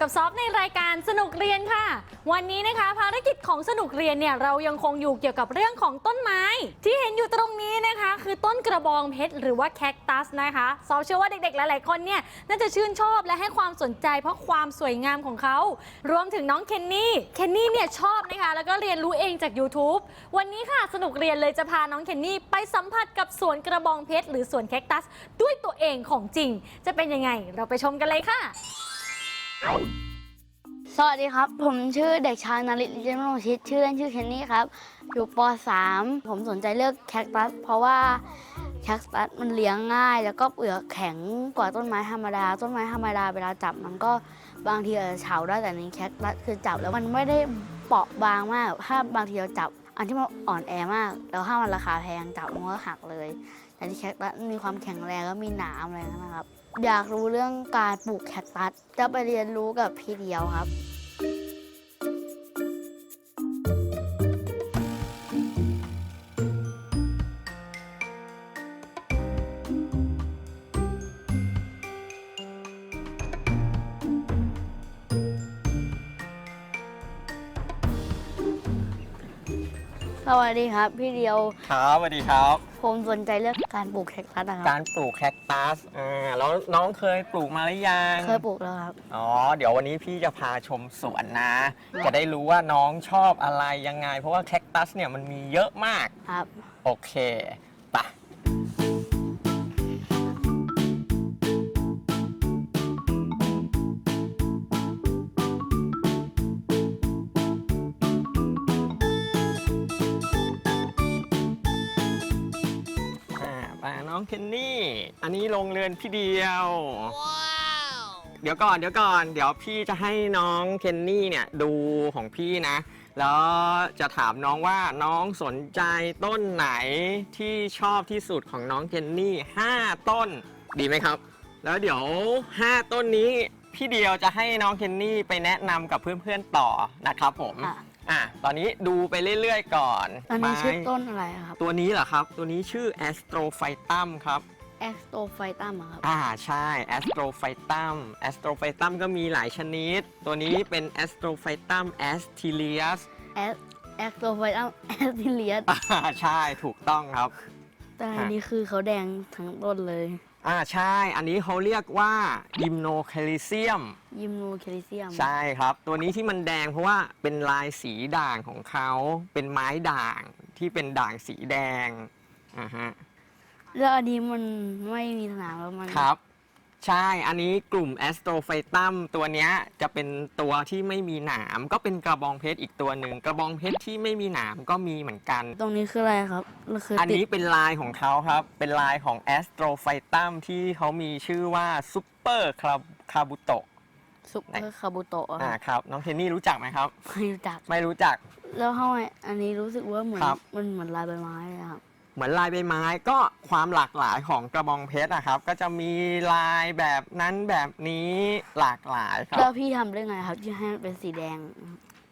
กับซอฟในรายการสนุกเรียนค่ะ วันนี้นะคะ ภารกิจของสนุกเรียนเนี่ยเรายังคงอยู่เกี่ยวกับเรื่องของต้นไม้ ที่เห็นอยู่ตรงนี้นะคะ คือต้นกระบองเพชรหรือว่าแคคตัสนะคะซอฟเชื่อว่าเด็กๆ หลายๆคนเนี่ยน่าจะชื่นชอบและให้ความสนใจ เพราะความสวยงามของเขา รวมถึงน้องเคนนี่เคนนี่เนี่ยชอบนะคะ แล้วก็เรียนรู้เองจาก YouTube วันนี้ค่ะสนุกเรียนเลยจะพาน้องเคนนี่ไปสัมผัสกับสวนกระบองเพชรหรือสวนแคคตัส ด้วยตัวเองของจริง จะเป็นยังไงเราไปชมกันเลยค่ะ สวัสดีครับ ผมชื่อเด็กชายนาริตลิเจนโนชิตชื่อเล่นชื่อเคนนี่ครับ อยู่ป .3 ผมสนใจเลือกแคคตัสเพราะว่าแคคตัสมันเลี้ยงง่าย แล้วก็เปลือกแข็งกว่าต้นไม้ธรรมดา ต้นไม้ธรรมดาเวลาจับมันก็บางทีอาจจะเฉาได้แต่ในแคคตัสคือจับแล้วมันไม่ได้เปราะบางมาก ถ้าบางทีเราจับ อันที่มันอ่อนแอมาก แล้วถ้ามันราคาแพงจับมันก็หักเลย แต่ที่แคคตัสมีความแข็งแรงแล้วมีหนามอะไรนะครับ อยากรู้เรื่องการปลูกแคคตัสจะไปเรียนรู้กับพี่เดียวครับ วัสดีครับ พี่เดียว ครับสวัสดีครับ ผมสนใจเรื่องการปลูกแคคตัสนะครับการปลูกแคคตัสอ่าแล้วน้องเคยปลูกมาหรือยังเคยปลูกแล้วครับ อ๋อ เดี๋ยววันนี้พี่จะพาชมสวนนะ จะได้รู้ว่าน้องชอบอะไรยังไง เพราะว่าแคคตัสเนี่ยมันมีเยอะมาก ครับ โอเค องเคนนี่ อันนี้โรงเรือนพี่เดียวเดี๋ยวก่อนเดี๋ยวก่อน เดี๋ยวพี่จะให้น้องเคนนี่เนี่ยดูของพี่นะ แล้วจะถามน้องว่าน้องสนใจต้นไหนที่ชอบที่สุดของน้องเคนนี่ 5 ต้นดีไหมครับ แล้วเดี๋ยว 5 ต้นนี้พี่เดียวจะให้น้องเคนนี่ไปแนะนำกับเพื่อนๆต่อนะครับผมอะ อะตอนนี้ดูไปเรื่อยๆ ก่อนอันนี้ไม้ชื่อต้นอะไรครับตัวนี้เหรอครับ ตัวนี้ชื่อ Astrophytum ครับแอสโตไฟตัมครับ อ่าใช่ Astrophytum Astrophytum ก็มีหลายชนิด ตัวนี้เป็น Astrophytum astelius แอสแอสโตไฟตัมแอสติเลียสอ่าใช่ถูกต้องครับ แต่อันนี้คือเขาแดงทั้งต้นเลย อ่าใช่ อันนี้เขาเรียกว่า Gymnocalcium ยิมโนแคลิเซียม ใช่ครับ ตัวนี้ที่มันแดงเพราะว่าเป็นลายสีด่างของเขา เป็นไม้ด่างที่เป็นด่างสีแดงอ่าฮะ แล้วอันนี้มันไม่มีสนามแล้วมัน ครับ ใช่ อันนี้กลุ่ม Astrophytum ตัวเนี้ยจะเป็นตัวที่ไม่มีหนาม ก็เป็นกระบองเพชรอีกตัวหนึ่ง กระบองเพชรที่ไม่มีหนามก็มีเหมือนกัน ตรงนี้คืออะไรครับมันคืออันติดนี้เป็นลายของเขาครับ เป็นลายของ Astrophytum ที่เขามีชื่อว่า Super c a b u t o ซุปเปอร์คาบูโตะอ่าครับ น้องเทนนี่รู้จักไหมครับ ไม่รู้จัก ไม่รู้จัก แล้วทำไมอันนี้รู้สึกว่าเหมือนครับ มันเหมือนลายใบไม้เลยครับ เหมือนลายใบไม้ก็ความหลากหลายของกระบองเพชรนะครับ ก็จะมีลายแบบนั้นแบบนี้หลากหลายครัแล้บวพี่ทำได้ไงครับที่ให้มันเป็นสีแดง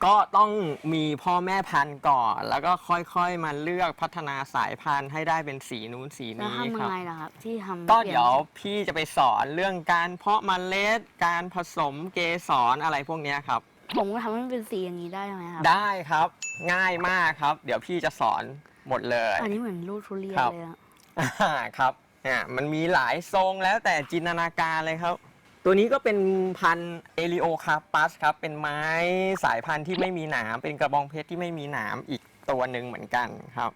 ก็ต้องมีพ่อแม่พันธุ์ก่อน แล้วก็ค่อยๆมาเลือกพัฒนาสายพันธุ์ให้ได้เป็นสีนู้นสีแล้วนี้ทำยัครังบไงล่ะครับ ที่ทำก็ปลี่นเดี๋ยวพี่จะไปสอนเรื่องการเพาะเมล็ด การผสมเกสรอะไรพวกเนี้ยครับ ผมก็ทำให้มันเป็นสีอย่างนี้ได้ไหมครับ ได้ครับง่ายมากครับ เดี๋ยวพี่จะสอน หมดเลยอันนี้เหมือนลูกทุเรียนครับเลยอะอ่าครับอ่ามันมีหลายทรงแล้วแต่จินตนาการเลยครับ ตัวนี้ก็เป็นพันธุ์เอลิโอคาปัสครับ เป็นไม้สายพันธุ์ที่ไม่มีหนามเป็นกระบองเพชรที่ไม่มีหนามอีกตัวหนึ่งเหมือนกันครับ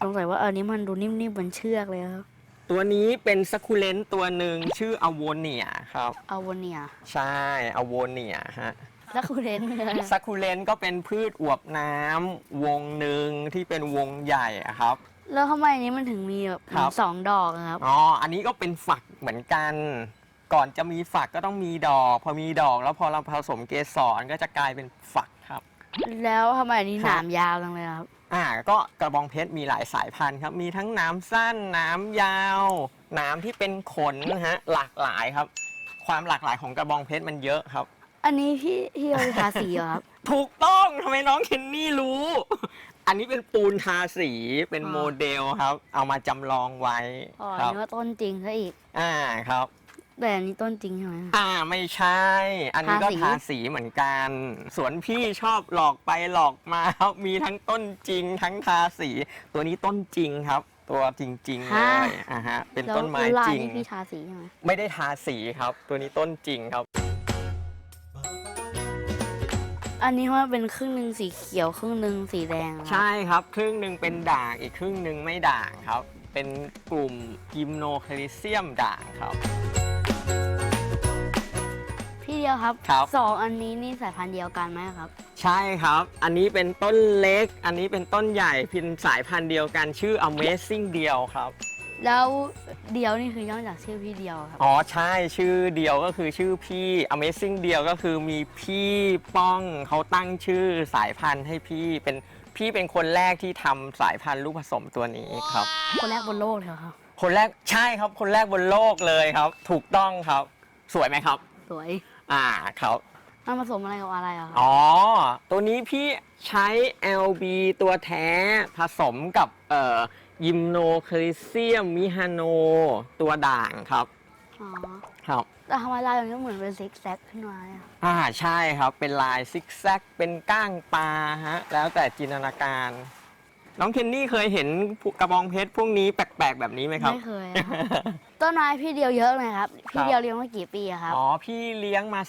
สงสัยว่าอันนี้มันดูนิ่มๆเหมือนเชือกเลยครับ ตัวนี้เป็นสคูเลนต์ตัวหนึ่งชื่ออโวเนียครับเอาวันเนีย ใช่อโวเนียฮะ แล้วคุณเรนเลยสคูเลนต์ก็เป็นพืชอวบน้ำวงหนึ่งที่เป็นวงใหญ่อะครับ แล้วทำไมอันนี้มันถึงมีแบบครับสองดอกอะครับ อ๋อ อันนี้ก็เป็นฝักเหมือนกัน ก่อนจะมีฝักก็ต้องมีดอก พอมีดอกแล้วพอเราผสมเกสรก็จะกลายเป็นฝักครับ แล้วทำไมอันนี้ครับ หนามยาวจังเลยครับ อ่า ก็กระบองเพชรมีหลายสายพันธุ์ครับ มีทั้งหน้ำสั้นหน้ำยาว หน้ำที่เป็นขนนะฮะ หลากหลายครับ ความหลากหลายของกระบองเพชรมันเยอะครับ อันนี้พี่พี่เอาไปทาสีเหรอครับ ถูกต้องทำไมน้องเคนนี่รู้ อันนี้เป็นปูนทาสีเป็นอ๋อ โมเดลครับ เอามาจำลองไว้อ๋อครับ เนื้อต้นจริงซะอีก อ่าครับ แต่อันนี้ต้นจริงใช่ไหมอ่าไม่ใช่ อันนี้ก็ทาสีทาสีเหมือนกัน สวนพี่ชอบหลอกไปหลอกมาครับ มีทั้งต้นจริง ทั้งทาสี ตัวนี้ต้นจริงครับ ตัวจริงๆเลยอ่าฮะเป็นแล้วต้นไม้ลายจริง นี่พี่ทาสีใช่ไหมไม่ได้ทาสีครับ ตัวนี้ต้นจริงครับ อันนี้ว่าเป็นครึ่งหนึ่งสีเขียวครึ่งหนึ่งสีแดงนะครับ ใช่ครับ ครึ่งหนึ่งเป็นด่างอีกครึ่งหนึ่งไม่ด่างครับ เป็นกลุ่มกิมโนแคลิเซียมด่างครับ พี่เดียวครับครับ สองอันนี้นี่สายพันธุ์เดียวกันไหมครับ ใช่ครับ อันนี้เป็นต้นเล็ก อันนี้เป็นต้นใหญ่เป็นสายพันธุ์เดียวกันชื่อ Amazing เดียวครับ แล้วเดียวนี่คือย่อมาจากชื่อพี่เดียวครับอ๋อใช่ชื่อเดียวก็คือชื่อพี่ Amazing เดียวก็คือมีพี่ป้องเขาตั้งชื่อสายพันธุ์ให้พี่เป็นพี่เป็นคนแรกที่ทำสายพันธุ์ลูกผสมตัวนี้ครับ คนแรกบนโลกเลยเหรอครับ คนแรกใช่ครับ คนแรกบนโลกเลยครับ ถูกต้องครับ สวยไหมครับ สวย อ่าครับ มันผสมอะไรกับอะไรอะครับอ๋อ ตัวนี้พี่ใช้ LB ตัวแท้ผสมกับเอ่อยิมโนคลิเซียมมิฮาโน ตัวด่างครับ อ๋อ ครับ แต่ทำไมลายอย่างนี้เหมือนเป็นซิกแซกขึ้นมาเนี่ยอ่าใช่ครับ เป็นลายซิกแซก เป็นก้างปลาฮะ แล้วแต่จินตนาการ น้องเคนนี่เคยเห็นกระบองเพชรพวกนี้แปลกๆ แบบนี้ไหมครับ ไม่เคยอะครับต้นไม้พี่เดียวเยอะเลยครับครัพี่บเดียวเลี้ยงมากี่ปีอะครับ อ๋อ พี่เลี้ยงมา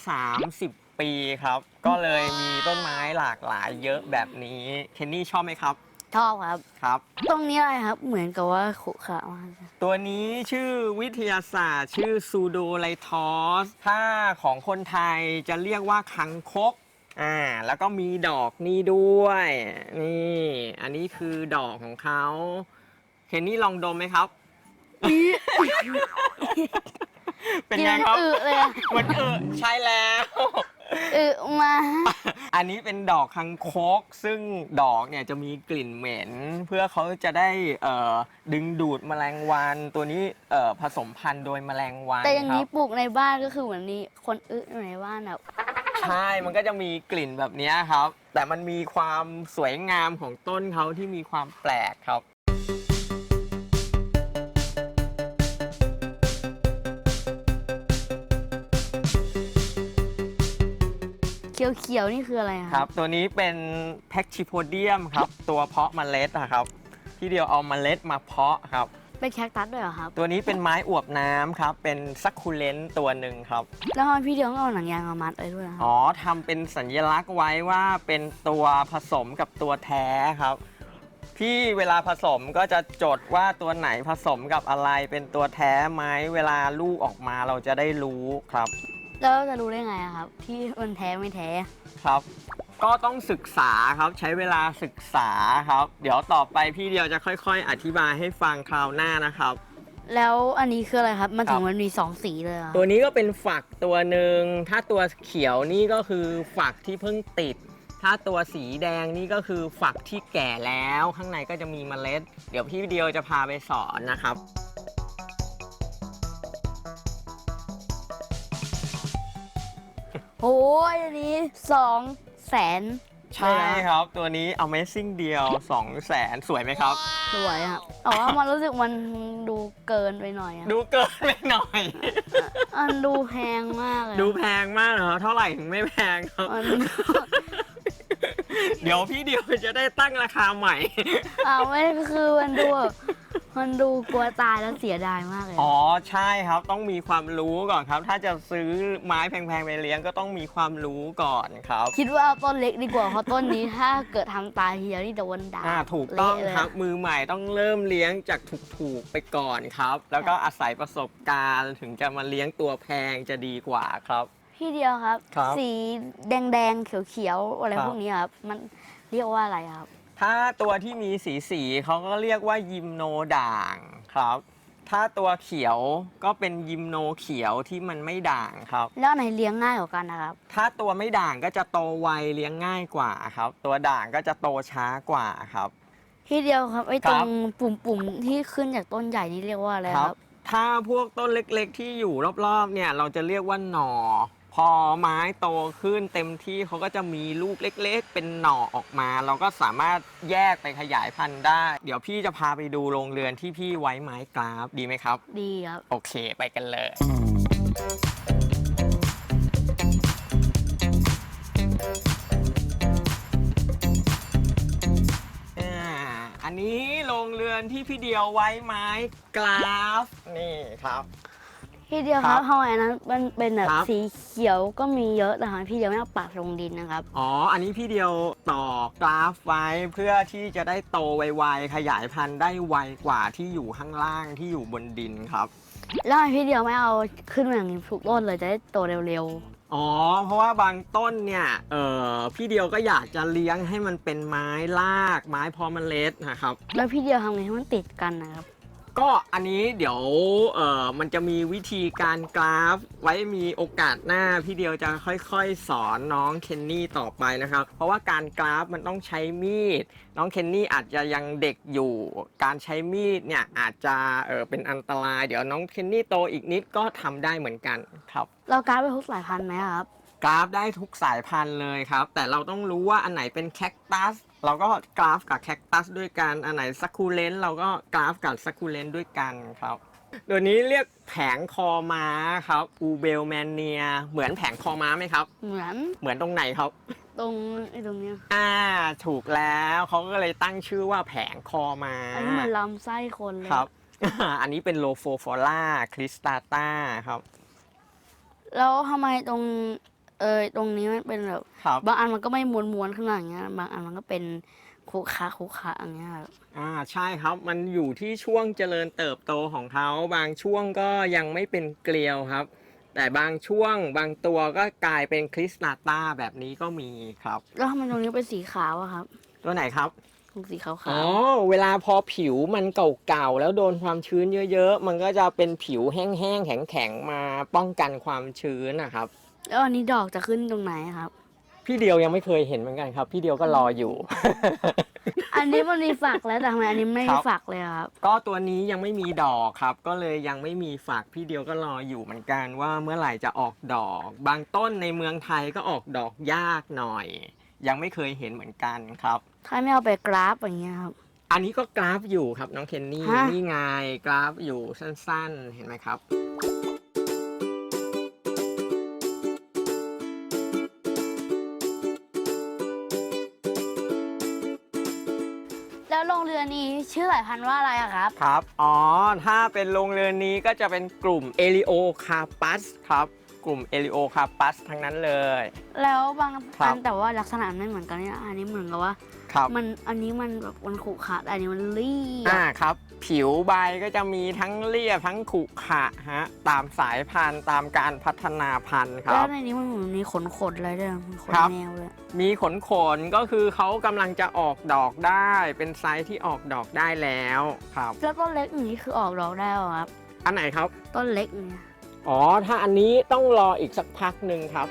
30 ปีครับ ก็เลยมีต้นไม้หลากหลายเยอะแบบนี้เคนนี่ชอบไหมครับชอบครับ ครับ ตรงนี้อะไรครับ เหมือนกับว่าขุขระมากตัวนี้ชื่อวิทยาศาสตร์ ชื่อซูโดไลทอส ถ้าของคนไทยจะเรียกว่าคังคก อ่า แล้วก็มีดอกนี่ด้วย นี่ อันนี้คือดอกของเขาเคนนี่ลองดมไหมครับ เป็นกินไงแล้วครับอึเลยอะมันเออใช่แล้ว อึมา อันนี้เป็นดอกคังคก ซึ่งดอกเนี่ยจะมีกลิ่นเหม็น เพื่อเขาจะได้เอ่อดึงดูดแมลงวัน ตัวนี้เอ่อผสมพันธุ์โดยแมลงวันแต่อย่างนี้ครับปลูกในบ้านก็คือเหมือนนี้คนอึอยู่ในบ้านแบบใช่ มันก็จะมีกลิ่นแบบเนี้ยครับ แต่มันมีความสวยงามของต้นเขาที่มีความแปลกครับ เขียวๆนี่คืออะไรอะครับ ตัวนี้เป็นแพ็กชิโพเดียมครับ ตัวเพาะเมล็ดอะครับ ที่เดียวเอาเมล็ดมาเพาะครับ เป็นแคคตัสด้วยเหรอครับ ตัวนี้เป็นไม้อวบน้ำครับ เป็นซักคูเลนต์ตัวหนึ่งครับ แล้วทำไมพี่เดียวต้องเอาหนังยางมามัดไว้ด้วยอะครับอ๋อทำเป็นสัญลักษณ์ไว้ว่าเป็นตัวผสมกับตัวแท้ครับพี่เวลาผสมก็จะจดว่าตัวไหนผสมกับอะไรเป็นตัวแท้ไหมเวลาลูกออกมาเราจะได้รู้ครับ แล้วจะรู้ได้ไงอะครับ ที่มันแท้ไม่แท้ ครับ ก็ต้องศึกษาครับใช้เวลาศึกษาครับ เดี๋ยวต่อไปพี่เดียวจะค่อย ๆ อธิบายให้ฟังคราวหน้านะครับ แล้วอันนี้คืออะไรครับ มันถึคงรับมันมีสองสีเลยเหรอตัวนี้ก็เป็นฝักตัวหนึ่งถ้าตัวเขียวนี่ก็คือฝักที่เพิ่งติด ถ้าตัวสีแดงนี่ก็คือฝักที่แก่แล้ว ข้างในก็จะมีเมล็ด เดี๋ยวพี่เดียวจะพาไปสอนนะครับ โอ้ยอันนี้สองแสนใช่ครับ ตัวนี้ Amazing เดียว 2 0 0แสนสวยไหมครับ สวยอะแต่ว่ามันรู้สึกมันดูเกินไปหน่อยอะดูเกินไปหน่อยมันดูแพงมากเลยอะดูแพงมากเหรอเท่าไหร่ถึงไม่แพงครับมันเดี๋ยวพี่เดียวจะได้ตั้งราคาใหม่อ้าวไม่คือมันดูแบบ มันดูกลัวตายแล้วเสียดายมากเลย อ๋อใช่ครับต้องมีความรู้ก่อนครับ ถ้าจะซื้อไม้แพงๆไปเลี้ยงก็ต้องมีความรู้ก่อนครับคิดว่าเอาต้นเล็กดีกว่าเพราะต้นนี้ถ้าเกิดทำตายทีเดียวนี่โดนด่าอ่าถูกต้องเละเลย ครับมือใหม่ต้องเริ่มเลี้ยงจากถูกๆไปก่อนครับ แล้วก็อาศัยประสบการณ์ถึงจะมาเลี้ยงตัวแพงจะดีกว่าครับ พี่เดียวครับ ครับสีแดงๆเขียวๆอะไรครับ พวกนี้ครับ มันเรียกว่าอะไรครับ ถ้าตัวที่มีสีสีๆเขาก็เรียกว่ายิมโนด่างครับ ถ้าตัวเขียวก็เป็นยิมโนเขียวที่มันไม่ด่างครับ แล้วอันไหนเลี้ยงง่ายกว่ากันนะครับ ถ้าตัวไม่ด่างก็จะโตไวเลี้ยงง่ายกว่าครับ ตัวด่างก็จะโตช้ากว่าครับพี่เดียวครับไอ้คตรัรบงปุ่มๆที่ขึ้นจากต้นใหญ่นี่เรียกว่าอะไรครับ ถ้าพวกต้นเล็กๆ ที่อยู่รอบๆ เนี่ยเราจะเรียกว่าหน่อพ อไม้โตขึ้นเต็มที่เขาก็จะมีลูกเล็กๆ เป็นหน่อออกมา เราก็สามารถแยกไปขยายพันธุ์ได้ เดี๋ยวพี่จะพาไปดูโรงเรือนที่พี่ไว้ไม้กราฟดีไหมครับ ดีครับ โอเคไปกันเลย อ่า อันนี้โรงเรือนที่พี่เดียวไว้ไม้กราฟ นี่ครับ พี่เดียวคครัรับบทำไมอันนั้นมันเป็นแบบครับ สีเขียวก็มีเยอะแต่ทำไมพี่เดียวไม่เอาปักลงดินนะครับ อ๋อ อันนี้พี่เดียวต่อกราฟไว้เพื่อที่จะได้โตไวๆขยายพันธุ์ได้ไวกว่าที่อยู่ข้างล่างที่อยู่บนดินครับ แล้วทำไมพี่เดียวไม่เอาขึ้นมาอย่างนี้ทุกต้นเลยจะได้โตเร็วอ๋อ เพราะว่าบางต้นเนี่ย เออพี่เดียวก็อยากจะเลี้ยงให้มันเป็นไม้ลากไม้พอเมล็ดนะครับ ๆ แล้วพี่เดียวทำไงให้มันติดกันนะครับ ก็อันนี้เดี๋ยวเออมันจะมีวิธีการกราฟ ไว้มีโอกาสหน้าพี่เดียวจะค่อยๆ สอนน้องเคนนี่ต่อไปนะครับ เพราะว่าการกราฟมันต้องใช้มีด น้องเคนนี่อาจจะยังเด็กอยู่ การใช้มีดเนี่ยอาจจะเออเป็นอันตราย เดี๋ยวน้องเคนนี่โตอีกนิดก็ทำได้เหมือนกันครับ เราการดไปทุกสายพันธุ์ไหมครับ กราฟได้ทุกสายพันธุ์เลยครับ แต่เราต้องรู้ว่าอันไหนเป็นแคคตัส เราก็กราฟกับแคคตัสด้วยกัน อันไหนซักคูเลนเราก็กราฟกับซักคูเลนด้วยกันครับ ตัวนี้เรียกแผงคอม้าครับอูเบลแมนเนียเหมือนแผงคอม้าไหมครับ เหมือนเหมือนตรงไหนครับ ตรงไอ้ตรงเนี้ยอ่าถูกแล้วเขาก็เลยตั้งชื่อว่าแผงคอม้าอันนี้เหมือนลำไส้คนเลยครับ อันนี้เป็นโลโฟฟอล่าคริสตาตาครับ แล้วทำไมตรง เออตรงนี้มันเป็นแบบครับบางอันมันก็ไม่ม้วนม้วนๆขึ้นมาอย่างเงี้ย บางอันมันก็เป็นคุกคะคุกคะอย่างเงี้ยครับอ่าใช่ครับมันอยู่ที่ช่วงเจริญเติบโตของเขาบางช่วงก็ยังไม่เป็นเกลียวครับ แต่บางช่วงบางตัวก็กลายเป็นคริสนาต้าแบบนี้ก็มีครับ แล้วทำไมตรงนี้เป็นสีขาวอะครับตัวไหนครับ ตรงสีขาวอ๋อ เวลาพอผิวมันเก่าๆ แล้วโดนความชื้นเยอะๆ มันก็จะเป็นผิวแห้งๆ แข็งๆ มาป้องกันความชื้นนะครับๆ แล้วอันนี้ดอกจะขึ้นตรงไหนครับ พี่เดียวยังไม่เคยเห็นเหมือนกันครับ พี่เดียวก็รออยู่ อันนี้มันมีฝักแล้วแต่ทำไมอันนี้ไม่ครัมีบฝักเลยอะครับ ก็ตัวนี้ยังไม่มีดอกครับ ก็เลยยังไม่มีฝากพี่เดียวก็รออยู่เหมือนกันว่าเมื่อไหร่จะออกดอก บางต้นในเมืองไทยก็ออกดอกยากหน่อย ยังไม่เคยเห็นเหมือนกันครับ ถ้าไม่เอาไปกราฟอย่างเงี้ยครับ อันนี้ก็กราฟอยู่ครับน้องเคนนี่ฮะ นี่ไงกราฟอยู่สั้น ๆ เห็นไหมครับ พันธุ์ว่าอะไรอะครับ ครับ อ๋อ ถ้าเป็นโรงเรือนนี้ก็จะเป็นกลุ่มเอลิโอคาปัสครับ กลุ่มเอลิโอคาปัสทั้งนั้นเลย แล้วบางครัอับนแต่ว่าลักษณะไม่เหมือนกันเนี่ยอันนี้เหมือนกับว่า ครับ มันอันนี้มันแบบมันขรุขระแต่อันนี้มันเรียอ่าบครับ ผิวใบก็จะมีทั้งเรียบทั้งขรุขระฮะตามสายพันธุ์ตามการพัฒนาพันธุ์คแล้รัวบ ในนี้มันเหมือนมีขนขนๆอะไรด้วยมันขนครับ แมวเลยมีขนขนๆก็คือเขากำลังจะออกดอกได้ เป็นไซส์ที่ออกดอกได้แล้วครับ แล้วต้นเล็กอย่างนี้คือออกดอกได้เหรอครับ อันไหนครับ ต้นเล็กเนี่ย อ๋อ ถ้าอันนี้ต้องรออีกสักพักหนึ่งครับ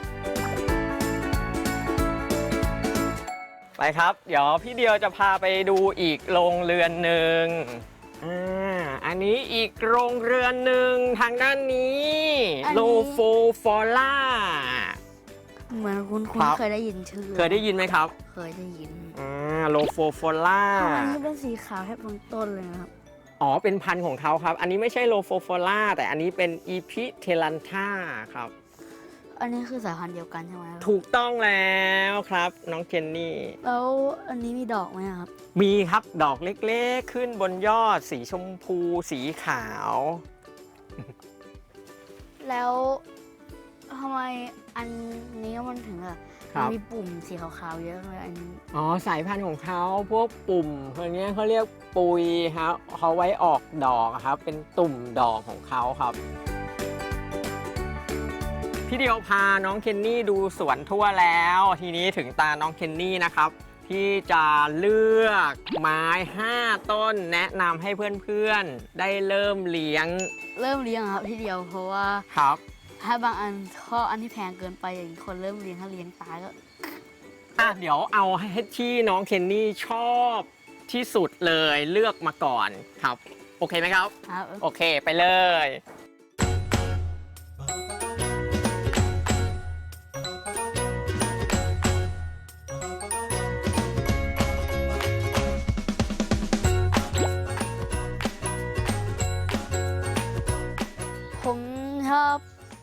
ไปครับ เดี๋ยวพี่เดียวจะพาไปดูอีกโรงเรือนหนึ่งอ่าอันนี้อีกโรงเรือนหนึ่งทางด้านนี้โลโฟฟอล่า เหมือนคุณคุคณรับ เคยได้ยินชื่อเคยได้ยินไหมครับเคยได้ยินอ่าโลโฟฟอล่า ทำไมนี่เป็นสีขาวแทบทั้งต้นเลยนะครับ อ๋อ เป็นพันธุ์ของเขาครับ อันนี้ไม่ใช่โลโฟฟอล่าแต่อันนี้เป็นอีพิเทลันทาครับ อันนี้คือสายพันธุ์เดียวกันใช่ไหมครับถูกต้องแล้วครับ น้องเจนนี่ แล้วอันนี้มีดอกไหมครับ มีครับดอกเล็กๆ ขึ้นบนยอดสีชมพู สีขาว แล้วทำไมอัน นี้มันถึงแบบครับมีปุ่มสีขาวๆเยอะเลยอันนี้อ๋อสายพันธุ์ของเขาพวกปุ่มพวกเนี้ยเขาเรียกปุยครับเขาไว้ออกดอกอะครับ เป็นตุ่มดอกของเขาครับ พี่เดียวพาน้องเคนนี่ดูสวนทั่วแล้ว ทีนี้ถึงตาน้องเคนนี่นะครับ ที่จะเลือกไม้ 5 ต้นแนะนำให้เพื่อนๆ ได้เริ่มเลี้ยงเริ่มเลี้ยงครับทีเดียวเพราะว่าครับ ถ้าบางอันถ้าอันที่แพงเกินไปอย่างคนเริ่มเลี้ยงถ้าเลี้ยงตายก็อะเดี๋ยวเอาให้ที่น้องเคนนี่ชอบที่สุดเลยเลือกมาก่อนครับ โอเคไหมครับ ครับ โอเคไปเลย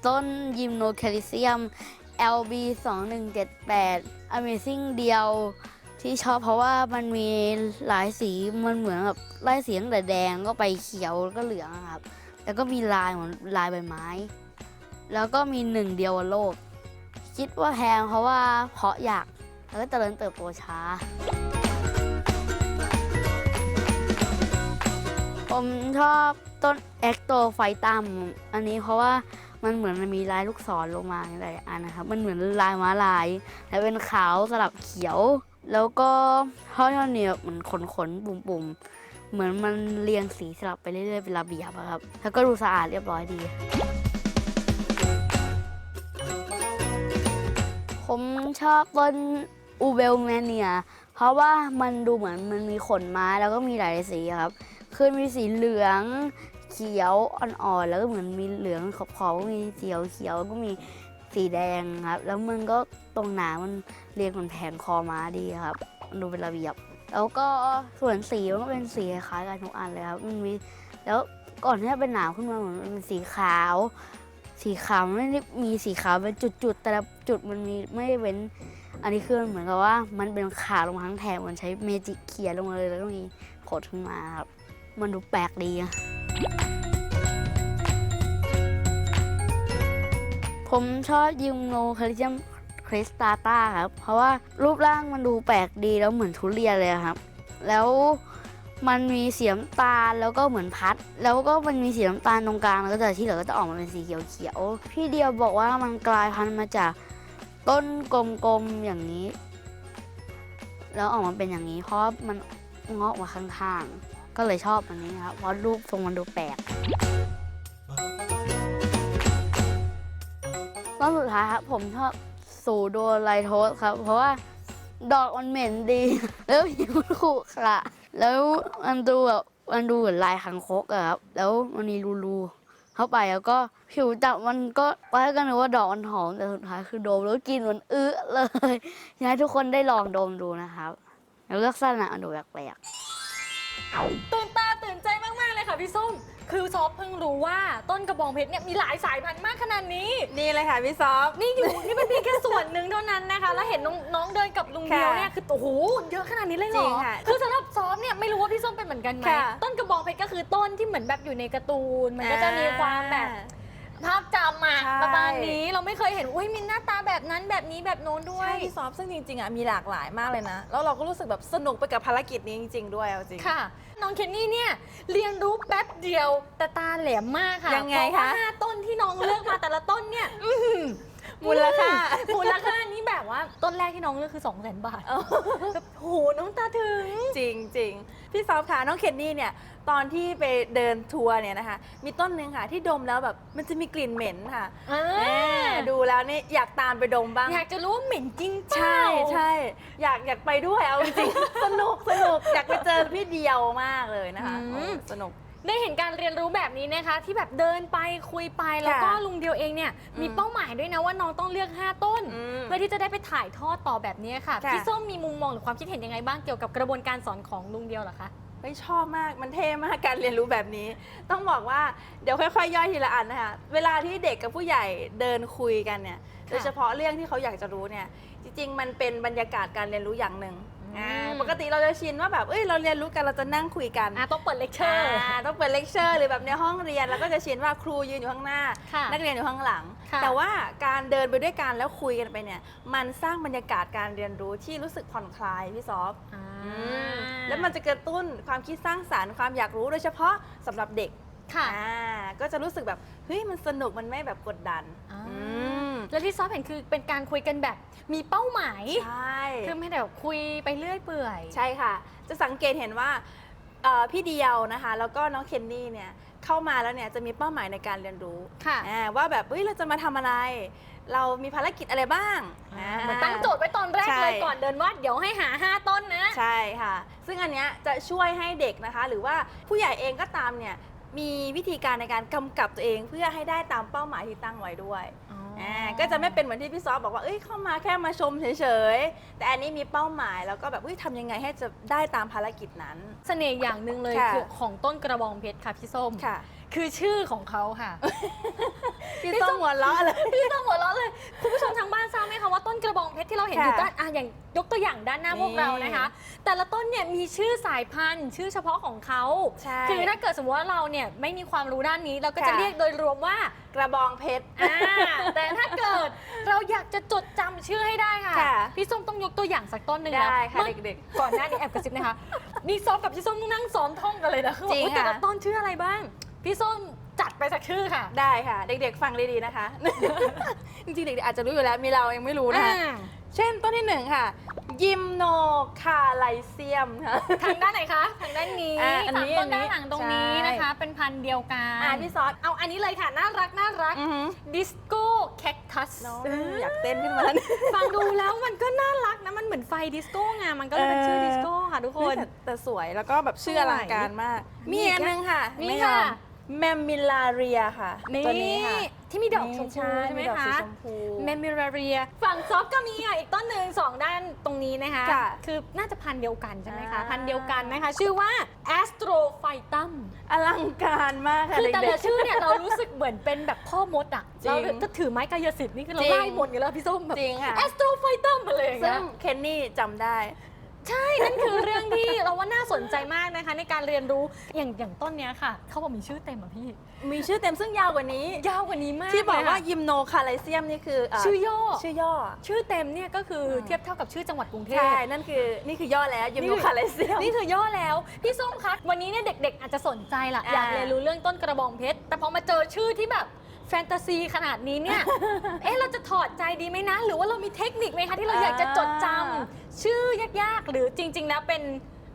ต้นยิมโนแคลิเซียม LB 2178 Amazing เดียวที่ชอบเพราะว่ามันมีหลายสีมันเหมือนแบบไล่สีตั้งแต่แดงก็ไปเขียวแล้วก็เหลืองครับ แล้วก็มีลายเหมือนลายใบไม้ แล้วก็มีหนึ่งเดียวโลก คิดว่าแพงเพราะว่าเพาะอยากแล้วก็เจริญเติบโตช้า ผมชอบต้นแอคโตไฟตัมอันนี้เพราะว่า มันเหมือนมันมีลายลูกศรลงมาหลายอันนะครับ มันเหมือนลายม้าลายแล้วเป็นขาวสลับเขียว แล้วก็ท่อยอดเนี่ยเหมือนขนขนๆปุ่มเหมือนมันเรียงสีสลับไปเรื่อยๆเป็นระเบียบอะครับ แล้วก็ดูสะอาดเรียบร้อยดีผมชอบต้นอูเบลแมเนีย เพราะว่ามันดูเหมือนมันมีขนไม้แล้วก็มีหลายสีครับ คือมีสีเหลือง ขียวอ่อนๆแล้วก็เหมือนมีเหลืองขอบๆก็มีเขียวเขียวก็มีสีแดงครับ แล้วมันก็ตรงหนามันเรียงเหมือนแผงคอม้าดีครับมันดูเป็นระเบียบ แล้วก็ส่วนสีมันก็เป็นสีคล้ายกันทุกอันเลยครับมันมีแล้วก่อนที่จะเป็นหนาวขึ้นมาเหมือนมันเป็นสีขาว สีขาวมันไม่ได้มีสีขาวเป็นจุดๆแต่ละจุดมันมีไม่เว้น อันนี้คือมันเหมือนกับว่ามันเป็นขาวลงมาทั้งแถบมันใช้เมจิกเขียนลงมาเลยแล้วก็มีขดขึ้นมาครับมันดูแปลกดีอะ ผมชอบยิมโนคาลิจัมคริสตาตาครับ เพราะว่ารูปร่างมันดูแปลกดีแล้วเหมือนทุเรียนเลยครับ แล้วมันมีสีน้ำตาลแล้วก็เหมือนพัด แล้วก็มันมีสีน้ำตาลตรงกลางแล้วก็แต่ที่เหลือก็จะออกมาเป็นสีเขียวๆพี่เดียวบอกว่ามันกลายพันธุ์มาจากต้นกลมๆอย่างนี้ แล้วออกมาเป็นอย่างนี้เพราะมันงอกมาข้างๆ ก็เลยชอบอันนี้ครับเพราะรูปทรงมันดูแปลกต้นสุดท้ายครับผมชอบสูโดไลโทสครับ เพราะว่าดอกมันเหม็นดี แล้วผิวขรุขระแล้วมันดูแบบมันดูเหมือนลายคังคกอะครับ แล้วมันมีรูๆเข้าไปแล้วก็ผิวจับมันก็ตอนแรกก็นึกว่าดอกมันหอมแต่สุดท้ายคือดมแล้วกินมันอื้อเลยอยากให้ทุกคนได้ลองดมดูนะครับ แล้วลักษณะมันดูแปลก ตื่นตาตื่นใจมาก ๆ เลยค่ะพี่ส้ม คือซอฟเพิ่งรู้ว่าต้นกระบองเพชรเนี่ยมีหลายสายพันธุ์มากขนาดนี้ นี่เลยค่ะพี่ซอฟ นี่อยู่ นี่เป็นเพียงแค่ส่วนหนึ่งเท่านั้นนะคะ แล้วเห็นน้องน้องเดินกับลุงเดียวค่ะเนี่ยคือโอ้โหเยอะขนาดนี้เลยเหรจริองค่ะคือสำหรับซอฟเนี่ยไม่รู้ว่าพี่ส้มเป็นเหมือนกันไหมค่ะ ต้นกระบองเพชรก็คือต้นที่เหมือนแบบอยู่ในการ์ตูน มันก็จะมีความแบบ ภาพจำมาใช่ ประมาณนี้เราไม่เคยเห็นอุ้ยมีหน้าตาแบบนั้นแบบนี้แบบโน้นด้วใช่ย พี่ซอฟซึ่งจริงๆอะมีหลากหลายมากเลยนะ แล้วเราก็รู้สึกแบบสนุกไปกับภารกิจนี้จริง ๆ ด้วยเอาจริง ค่ะ น้องเคนนี่เนี่ยเรียนรู้แป๊บเดียวแต่ตาแหลมมากค่ะยังไงเพราะว่าคะ ห้าต้นที่น้องเลือกมาแต่ละต้นเนี่ยอื้อหือ มูลค่ามูลค่านี้แบบว่าต้นแรกที่น้องเลือกคือ 2 0 0 0 0 0 บาทแบบโหน้องตาถึง จริงจริงๆพี่ซอฟค่ะน้องเคนนี่เนี่ย ตอนที่ไปเดินทัวร์เนี่ยนะคะ มีต้นหนึ่งค่ะ ที่ดมแล้วแบบมันจะมีกลิ่นเหม็นค่ะอ่าแหมดูแล้วนี่อยากตามไปดมบ้าง อยากจะรู้ว่าเหม็นจริงเปล่า ใช่ใช่อยากอยากไปด้วยเอาจริงๆ สนุกสนุกอยากไปเจอพี่เดียวมากเลยนะคะโอ้สนุก ได้เห็นการเรียนรู้แบบนี้นะคะ ที่แบบเดินไปคุยไปแล้วก็ค่ะลุงเดียวเองเนี่ยมีอืมเป้าหมายด้วยนะว่าน้องต้องเลือก 5 ต้น อืมเพื่อที่จะได้ไปถ่ายทอดต่อแบบนี้ค่ะค่ะ พี่ส้มมีมุมมองหรือความคิดเห็นยังไงบ้างเกี่ยวกับกระบวนการสอนของลุงเดียวเหรอคะเฮ้ยชอบมาก มันเท่มากการเรียนรู้แบบนี้ ต้องบอกว่าเดี๋ยวค่อยๆย่อยทีละอันนะคะ เวลาที่เด็กกับผู้ใหญ่เดินคุยกันเนี่ย โดยเฉพาะเรื่องที่เขาอยากจะรู้เนี่ย จริงๆ มันเป็นบรรยากาศการเรียนรู้อย่างหนึ่ง อืมอ่าปกติเราจะชินว่าแบบเอ้ยเราเรียนรู้กันเราจะนั่งคุยกันอะต้องเปิดเลคเชอร์อ่าต้องเปิดเลคเชอร์หรือแบบในห้องเรียนแล้วก็จะชินว่าครูยืนอยู่ข้างหน้า ค่ะนักเรียนอยู่ข้างหลัง ค่ะแต่ว่าการเดินไปด้วยกันแล้วคุยกันไปเนี่ย มันสร้างบรรยากาศการเรียนรู้ที่รู้สึกผ่อนคลายพี่ซอฟอ่า อืมแล้วมันจะกระตุ้นความคิดสร้างสารรค์ความอยากรู้โดยเฉพาะสำหรับเด็กค่ะ อ่าก็จะรู้สึกแบบเฮ้ยมันสนุกมันไม่แบบกดดันอ่า อืม แล้วที่ซอฟเห็นคือเป็นการคุยกันแบบมีเป้าหมายใช่คือไม่ได้แบบคุยไปเรื่อยเปื่อย ใช่ค่ะ จะสังเกตเห็นว่าเอ่อพี่เดียวนะคะ แล้วก็น้องเคนนี่เนี่ยเข้ามาแล้วเนี่ยจะมีเป้าหมายในการเรียนรู้ค่ะอ่าว่าแบบเฮ้ยเราจะมาทำอะไร เรามีภารกิจอะไรบ้างอ่าอ่าเหมือนตั้งโจทย์ไว้ตอนแรกใช่เลยก่อนเดินว่าเดี๋ยวให้หา 5 ต้นนะ ใช่ค่ะ ซึ่งอันเนี้ยจะช่วยให้เด็กนะคะ หรือว่าผู้ใหญ่เองก็ตามเนี่ยมีวิธีการในการกำกับตัวเองเพื่อให้ได้ตามเป้าหมายที่ตั้งไว้ด้วย อ่าก็จะไม่เป็นเหมือนที่พี่ซอฟบอกว่าเอ้ยเข้ามาแค่มาชมเฉยๆ แต่อันนี้มีเป้าหมายแล้วก็แบบเฮ้ยทำยังไงให้จะได้ตามภารกิจนั้น เสน่ห์อย่างหนึ่งเลยค่ะ คือของต้นกระบองเพชรค่ะพี่ส้ม ค่ะ คือชื่อของเขาค่ะ พี่ส้มหัวเราะเลย พี่ต้องหัวเราะเลยคุณผู้ชมทางบ้านทราบไหมคะว่าต้นกระบองเพชรที่เราเห็นอยู่ค่ะด้านอะอย่างยกตัวอย่างด้านหน้าพวกเรานะคะ แต่ละต้นเนี่ยมีชื่อสายพันธุ์ ชื่อเฉพาะของเขาใช่ คือถ้าเกิดสมมติว่าเราเนี่ยไม่มีความรู้ด้านนี้เราก็จะค่ะ เรียกโดยรวมว่ากระบองเพชร อ่าแต่ถ้าเกิดเราอยากจะจดจำชื่อให้ได้ค่ะ ค่ะ พี่ส้มต้องยกตัวอย่างสักต้นหนึ่งได้แล้วค่ะมื่อ เด็ก ก่อนหน้านี้แอบกระซิบนะคะ นี่ซ้อมกับพี่ส้มต้องนั่งซ้อมท่องกันเลยนะคือแบบจริงอุ๊ยแต่ละค่ะต้นชื่ออะไรบ้าง พี่ส้มจัดไปสักชื่อค่ะ ได้ค่ะ เด็กๆฟังดีๆนะคะ จริงๆเด็กๆอาจจะรู้อยู่แล้วมีเรายังไม่รู้นะคะอ่าเช่นต้นที่หนึ่งค่ะ ยิมโนคาไลเซียมค่ะทางด้านไหนคะ ทางด้านนี้อ่าอันสามนี้ต้นอันนี้ด้านหลังตรงนี้ใช่นะคะ เป็นพันธุ์เดียวกันอ่าพี่ซอสเอาอันนี้เลยค่ะ น่ารักน่ารักอือหือดิสโก้แคคทัสน้องอยากเต้นขึ้นมาแล้วเนี่ยฟังดูแล้วมันก็น่ารักนะ มันเหมือนไฟดิสโก้ไงมันก็เลยเป็นชื่อเออดิสโก้ค่ะทุกคนแต่แต่สวยแล้วก็แบบชื่ออลังการมาก มีอีกอันหนึงค่ะ มีไยอค่ะ แมมมิลาเรียค่ะ นี่ตัวนี้ค่ะ ที่มีดอกชมพูใช่ใช่ไหมมีดอกสีคะชมพูเมมิราเรีย ฝั่งซอฟก็มีอะอีกต้นหนึ่งสองด้านตรงนี้นะคะ ค่ะคือน่าจะพันธุ์เดียวกันใช่ไหมคะ อ่า พันธุ์เดียวกันนะคะ ชื่อว่า Astrophytum อลังการมากค่ะคือแต่เด็ละก ชื่อเนี่ยเรารู้สึกเหมือนเป็นแบบพ่อมดอะจริเรางจะถือไม้กายสิทธิ์นี่คือเราจริงไล่หมดอยู่แล้วพี่ส้มแบบ จริงค่ะแอสโตรไฟตัมอะไรอย่างซึ่เงี้งย เคนนี่จำได้ ใช่นั่นคือเรื่องที่เราว่าน่าสนใจมากนะคะ ในการเรียนรู้อย่างอย่างต้นเนี้ยค่ะ เขาบอกมีชื่อเต็มอะพี่ มีชื่อเต็มซึ่งยาวกว่านี้ ยาวกว่านี้มากที่บอกว่าเลยค่ะยิมโนคาไลเซียมนี่คือเชื่อย่อ ชื่อย่อ ชื่อเต็มเนี่ยก็คืออมเทียบเท่ากับชื่อจังหวัดกรุงเทพใช่นั่นคือนี่คือย่อแล้วยิมนี่โนคือคาไลเซียมนี่คือย่อแล้วพี่ส้มคะวันนี้เนี่ยเด็ก ๆ อาจจะสนใจละอ่าอยากเรียนรู้เรื่องต้นกระบองเพชรแต่พอมาเจอชื่อที่แบบ แฟนตาซีขนาดนี้เนี่ย เอ๊ะเราจะถอดใจดีไหมนะ หรือว่าเรามีเทคนิคไหมคะที่เราอยากจะจดจำชื่อยากๆ หรือจริง ๆ แล้วเป็น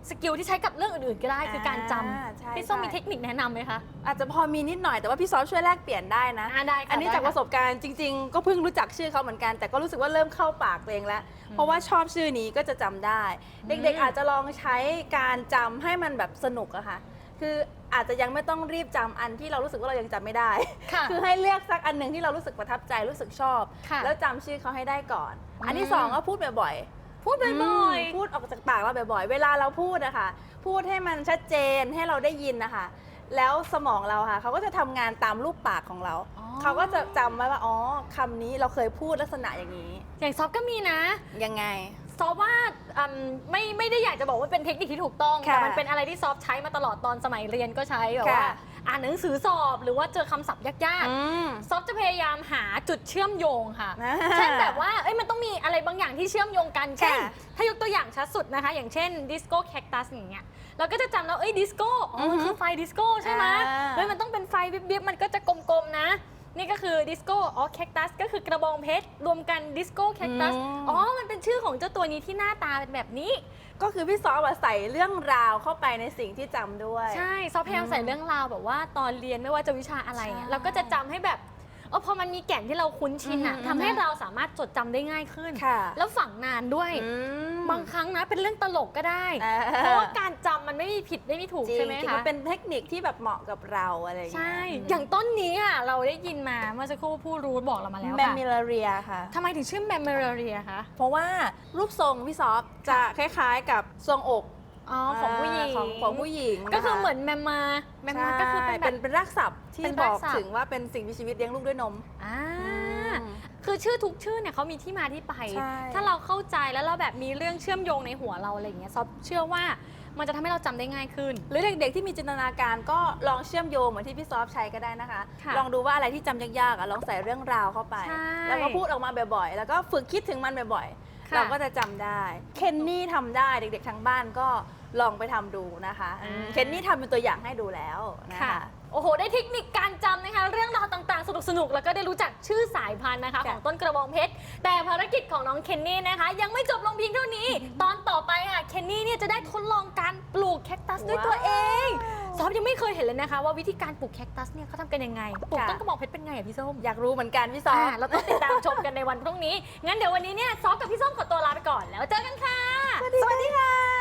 สกิลที่ใช้กับเรื่องอื่นๆก็ได้คือการจอ่าใช่ำพี่ส้มใช่มีเทคนิคแนะนำไหมคะอาจจะพอมีนิดหน่อยแต่ว่าพี่ซอฟช่วยแลกเปลี่ยนได้นะ อ่าได้ค่ะอันนี้ได้จากค่ะประสบการณ์จริง ๆ ก็เพิ่งรู้จักชื่อเขาเหมือนกัน แต่ก็รู้สึกว่าเริ่มเข้าปากตัวเองแล้ว เพราะว่าชอบชื่อนี้ก็จะจำได้เด็กๆอาจจะลองใช้การจำให้มันแบบสนุกอะค่ะ คือ อาจจะยังไม่ต้องรีบจำอันที่เรารู้สึกว่าเรายังจำไม่ได้ ค่ะ คือให้เลือกสักอันหนึ่งที่เรารู้สึกประทับใจรู้สึกชอบ ค่ะแล้วจำชื่อเขาให้ได้ก่อนอืมอันที่สองก็พูดบ่อยๆ พูดบ่อยๆ พูดออกจากปากเราบ่อยๆ เวลาเราพูดอะค่ะ พูดให้มันชัดเจนให้เราได้ยินนะคะ แล้วสมองเราค่ะ เขาก็จะทำงานตามรูปปากของเรา อ๋อ เขาก็จะจำไว้ว่า อ๋อคำนี้เราเคยพูดลักษณะอย่างนี้ อย่างซอฟก็มีนะ ยังไง ซอฟว่าอืมไม่ไม่ได้อยากจะบอกว่าเป็นเทคนิคที่ถูกต้อง ค่ะแต่มันเป็นอะไรที่ซอฟใช้มาตลอดตอนสมัยเรียนก็ใช้แบบว่าค่ะ อ่านหนังสือสอบหรือว่าเจอคำศัพท์ยากอืม ๆ ซอฟจะพยายามหาจุดเชื่อมโยงค่ะ อ่าเช่นแบบว่าเอ้ยมันต้องมีอะไรบางอย่างที่เชื่อมโยงกัน เช่น ค่ะถ้ายกตัวอย่างชัดสุดนะคะ อย่างเช่นดิสโก้แคคตัสอย่างเงี้ย เราก็จะจำแล้วเอ้ยดิสโก้ อ๋อ มันคือไฟดิสโก้ใช่ไหมอ่า เฮ้ยมันต้องเป็นไฟวิบๆมันก็จะกลมๆนะ นี่ก็คือดิสโก้อ๋อแคคตัสก็คือกระบองเพชรรวมกันดิสโก้แคคตัสอืม อ๋อ มันเป็นชื่อของเจ้าตัวนี้ที่หน้าตาเป็นแบบนี้ ก็คือพี่ซอฟอะใส่เรื่องราวเข้าไปในสิ่งที่จำด้วย ใช่ซอฟพยายามใส่เรื่องราวแบบว่าตอนเรียนไม่ว่าจะวิชาอะไรเนี่ยใช่ เราก็จะจำให้แบบ เออพอมันมีแก่นที่เราคุ้นชินอะอืมทำให้เราสามารถจดจำได้ง่ายขึ้น ค่ะ แล้วฝังนานด้วยอืมบางครั้งนะเป็นเรื่องตลกก็ได้อ่าเพราะว่าการจำมันไม่มีผิดไม่มีถูกจริงใช่ไหมจริงคะ มันเป็นเทคนิคที่แบบเหมาะกับเราอะไรอย่างเงี้ใช่ ยอย่างต้นนี้อะเราได้ยินมาเมื่อสักครู่ผู้รู้บอกเรามาแล้วแมมค่ะมิลาเรียค่ะ ทำไมถึงชื่อแมมเมอร์เรียคะ เพราะว่ารูปทรงพี่ซอฟจะคล้ายๆกับทรวงอก อ๋อของผู้หญิง ของของผู้หญิงก็คือนะคะเหมือนแมมมาแมมมาก็คือเป็นแบเป็บนเป็นรากศัพท์ที่เป็นบรากอกศัพท์ ถึงว่าเป็นสิ่งมีชีวิตเลี้ยงลูกด้วยนม อ่าอืมคือชื่อทุกชื่อเนี่ยเขามีที่มาที่ไป ใช่ ถ้าเราเข้าใจแล้วเราแบบมีเรื่องเชื่อมโยงในหัวเราอะไรอย่างเงี้ยซอฟเชื่อว่ามันจะทำให้เราจำได้ง่ายขึ้น หรือเด็กๆที่มีจินตนาการก็ลองเชื่อมโยงเหมือนที่พี่ซอฟใช้ก็ได้นะคะ ค่ะ ลองดูว่าอะไรที่จำยากๆอะลองใส่เรื่องราวเข้าไป ใช่ แล้วก็พูดออกมาบ่อยๆ แล้วก็ฝึกคิดถึงมันบ่อยๆ ค่ะ เราก็จะจำได้เคนนี่ทำได้เด็กๆทางบ้านก็ลองไปทำดูนะคะอืมเคนนี่ทำเป็นตัวอย่างให้ดูแล้วนะคะค่ะโอ้โห ได้เทคนิคการจำนะคะ เรื่องราวต่างๆ สนุกๆ แล้วก็ได้รู้จักชื่อสายพันธุ์นะคะค่ะของต้นกระบองเพชร แต่ภารกิจของน้องเคนนี่นะคะ ยังไม่จบลงเพียงเท่านี้ ตอนต่อไปค่ะ เคนนี่เนี่ยจะได้ทดลองการปลูกแคคตัสด้วยตัวเองซ อฟยังไม่เคยเห็นเลยนะคะ ว่าวิธีการปลูกแคคตัสเนี่ยเขาทำกันยังไงปลูกต้นกระบองเพชรเป็นไงอะพี่ส้มอยากรู้เหมือนกันพี่ซอฟอ่าเราต้องติดตามชมกันในวันพรุ่งนี้งั้นเดี๋ยววันนี้เนี่ยซอฟกับพี่ส้มขอตัวลาไปก่อนแล้วเจอกันค่ะ สวัสดีค่ะ